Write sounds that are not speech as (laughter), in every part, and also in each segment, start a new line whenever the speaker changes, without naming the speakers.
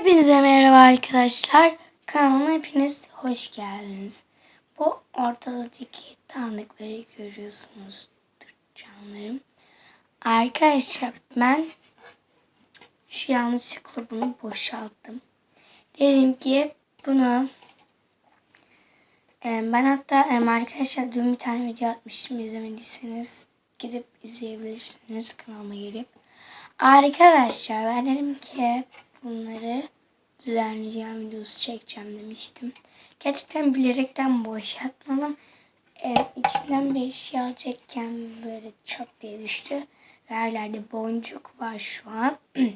Hepinize merhaba arkadaşlar. Kanalıma hepiniz hoş geldiniz. Bu ortadaki tanıkları görüyorsunuzdur canlarım. Arkadaşlar ben şu yanlışlıkla bunu boşalttım. Dedim ki bunu e, ben hatta e, arkadaşlar dün bir tane video atmıştım izlemediyseniz gidip izleyebilirsiniz kanalıma gelip. Arkadaşlar ben dedim ki bunları düzenleyeceğim videosu çekeceğim demiştim. Gerçekten bilerekten boşaltmadım. Ee, içinden bir eşya çekken böyle çat diye düştü. Ve her yerde boncuk var şu an. (clears throat)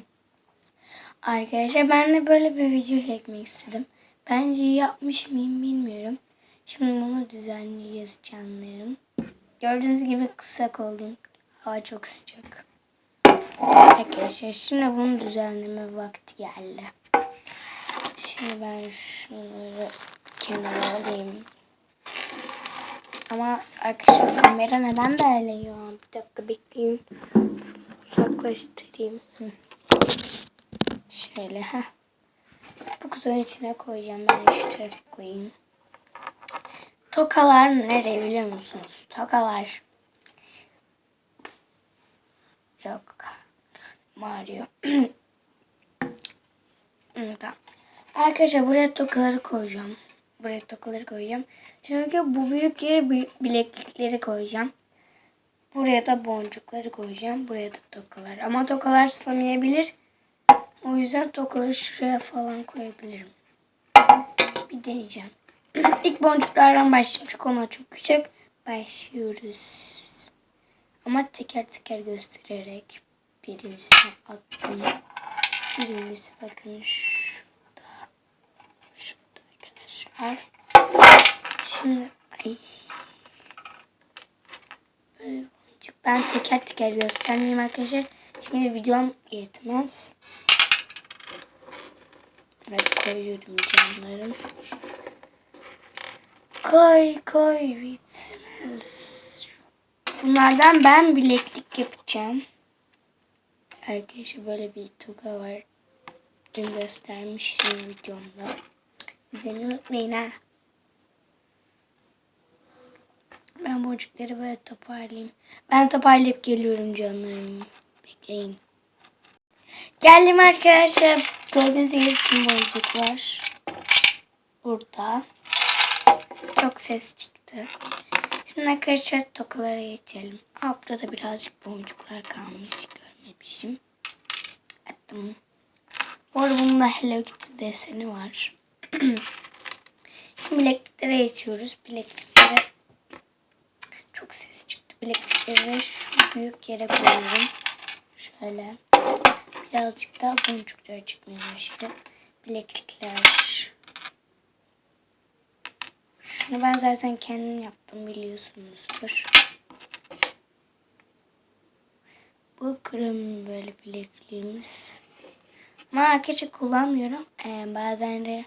Arkadaşlar ben de böyle bir video çekmek istedim. Bence yapmış mıyım bilmiyorum. Şimdi bunu düzenleyeceğiz canlarım. Gördüğünüz gibi kısa oldum. Hava çok sıcak. Arkadaşlar şimdi bunu düzenleme vakti geldi. Şimdi ben şunları kenara alayım. Ama arkadaşlar kamera neden böyle ya? Bir dakika bekleyin. Uzaklaştırayım. Şöyle ha. Bu kutunun içine koyacağım. Ben şu tarafa koyayım. Tokalar nereye biliyor musunuz? Tokalar. Çok Mario. (clears throat) Hmm, tamam. Arkadaşlar buraya tokaları koyacağım. Buraya tokaları koyacağım. Çünkü bu büyük yere bi- bileklikleri koyacağım. Buraya da boncukları koyacağım. Buraya da tokalar. Ama tokalar sığmayabilir. O yüzden tokaları şuraya falan koyabilirim. Bir deneyeceğim. (clears throat) İlk boncuklardan başlayayım. Çünkü onlar çok küçük. Başlıyoruz. Ama teker teker göstererek birincisini attım. Birincisi bakın şurada. Şurada arkadaşlar. Şimdi ay. Ben teker teker göstermeyeyim arkadaşlar. Şimdi videom yetmez. Evet koyuyorum canlarım. Koy koy bitmez. Bunlardan ben bileklik yapacağım. Arkadaşlar böyle bir toka var. Dün göstermiştim videomda. İzlemeyi unutmayın ha. Ben boncukları böyle toparlayayım. Ben toparlayıp geliyorum canlarım. Bekleyin. Geldim arkadaşlar. Gördüğünüz gibi tüm boncuklar. Burada. Çok ses çıktı. Şimdi arkadaşlar tokalara geçelim. Aa, burada da birazcık boncuklar kalmış. Görmemişim. Attım. Bu arada bunda Hello Kitty deseni var. (clears throat) Şimdi bilekliklere geçiyoruz. Bilekliklere çok ses çıktı. Bileklikleri şu büyük yere koyuyorum. Şöyle. Birazcık daha boncuklar çıkmaya başladı. Bileklikler. Şunu ben zaten kendim yaptım biliyorsunuzdur. Bu krem böyle bilekliğimiz. Arkadaşlar kullanmıyorum. Ee, bazen de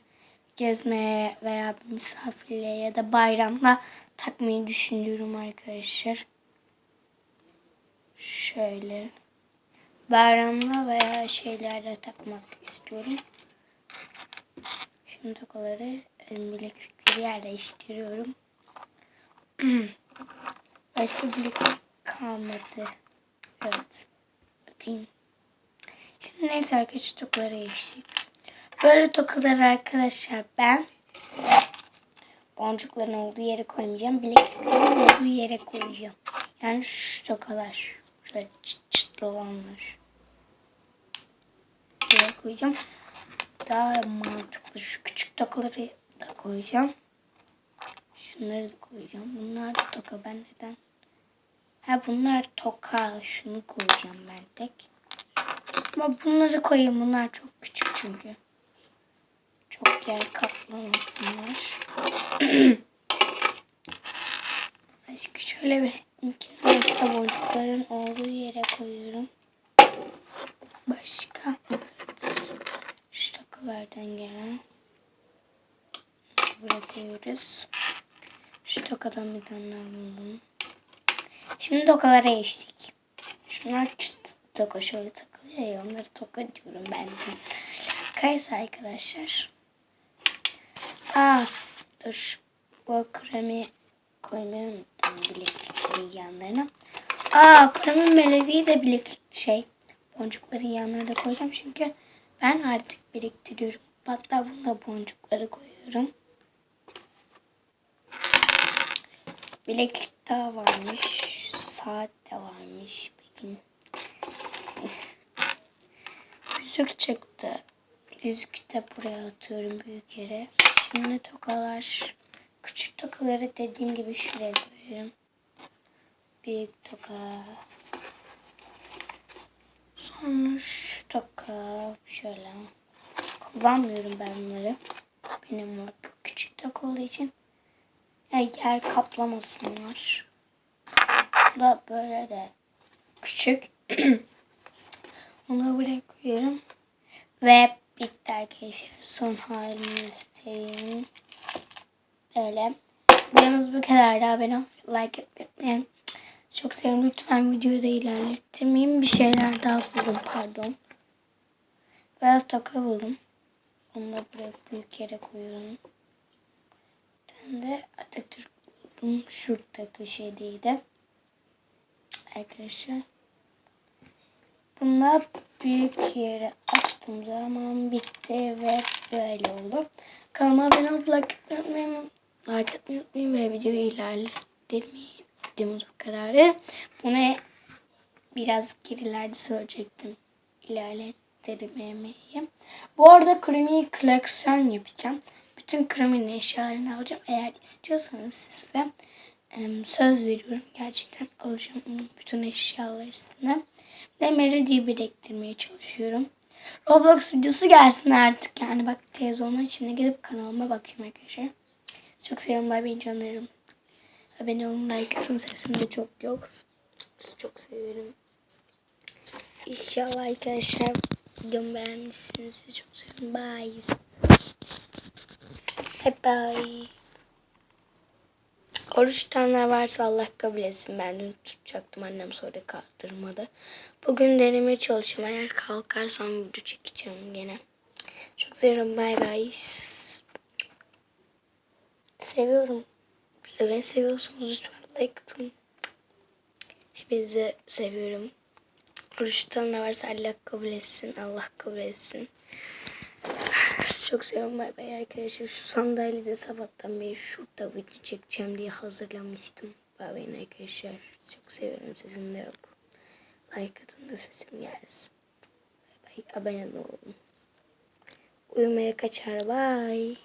gezmeye veya bir misafirliğe ya da bayramla takmayı düşünüyorum arkadaşlar. Şöyle. Bayramla veya şeylerde takmak istiyorum. Şimdi tokaları bileklikleri yer değiştiriyorum. (clears throat) Başka bileklik kalmadı. Evet. Bakayım. Şimdi neyse arkadaşlar tokalara geçtik. Böyle tokaları arkadaşlar ben boncukların olduğu yere koymayacağım. Bilekliklerin olduğu yere koyacağım. Yani şu tokalar. Şöyle çıt çıtlı olanlar. Buraya koyacağım. Daha mantıklı. Şu küçük tokaları da koyacağım. Şunları da koyacağım. Bunlar da toka. Ben neden? Ha bunlar toka. Şunu koyacağım ben tek. Ama bunları koyayım. Bunlar çok küçük çünkü. Çok yer kaplamasınlar. (clears throat) Başka şöyle bir kenarda boncukların olduğu yere koyuyorum. Başka evet. Şu tokalardan gelen bırakıyoruz. Şu tokadan bir tane alalım. Şimdi tokalara geçtik. Şunlar çıt toka şöyle takılıyor ya onları toka diyorum ben de. kayısı arkadaşlar. Aa dur. Bu kremi koymayı unuttum bilekliklerin yanlarına. Aa kremin melodiyi de bileklik şey boncukların yanlarına koyacağım çünkü ben artık biriktiriyorum. Hatta bunda boncukları koyuyorum. Bileklik daha varmış. Saat de varmış. Peki. Yüzük çıktı. Yüzük de buraya atıyorum büyük yere. Şimdi tokalar. Küçük tokaları dediğim gibi şuraya koyuyorum. Büyük toka. Sonra şu toka. Şöyle. Kullanmıyorum ben bunları. Benim. Bu küçük toka olduğu için yani yer kaplamasınlar. Da böyle de küçük. (clears throat) Onu buraya koyuyorum. Ve bitti arkadaşlar. Son halini göstereyim. Böyle. Videomuz bu kadar. Abone ol, like etmeyi unutmayın. Çok seviyorum. Lütfen videoyu da ilerlettirmeyin. Bir şeyler daha buldum. Pardon. Beyaz toka buldum. Onu da buraya büyük yere koyuyorum. Bir tane de Atatürk buldum. Şurada köşedeydi. Arkadaşlar. Bunlar büyük yere attığım zaman bitti ve böyle oldu. Kanalıma abone olup like etmeyi unutmayın. Like unutmayın ve videoyu ilerletmeyin. Videomuz bu kadar. Bunu biraz gerilerde söyleyecektim. İlerlettirmemeyi. Bu arada kremi koleksiyon yapacağım. Bütün kreminin eşyalarını alacağım. Eğer istiyorsanız size em, söz veriyorum. Gerçekten alacağım bütün eşyalarını. Ve Melody'yi biriktirmeye çalışıyorum. Roblox videosu gelsin artık. Yani bak televizyonun içine gidip kanalıma bakayım arkadaşlar. Çok seviyorum. Bay bay canlarım. Abone olun. Like atın. Sesim de çok yok. Çok seviyorum. İnşallah arkadaşlar videomu beğenmişsinizdir. Çok seviyorum. Bye. Bye bye. Oruç tutanlar varsa Allah kabul etsin. Ben dün tutacaktım. Annem sonra kaldırmadı. Bugün denemeye çalışacağım. Eğer kalkarsam video çekeceğim gene. Çok seviyorum. Bay bay. Seviyorum. Siz de beni seviyorsunuz. Lütfen like atın. Hepinizi seviyorum. Oruç tutanlar varsa Allah kabul etsin. Allah kabul etsin. Sizi çok seviyorum. Bay bay arkadaşlar. Şu sandalyede sabahtan beri şurada video çekeceğim diye hazırlamıştım. Bay bay arkadaşlar. Çok seviyorum. Sesim de yok. Like atın da sesim gelsin. Bay bay. Abone olun. Uyumaya kaçar. Bye.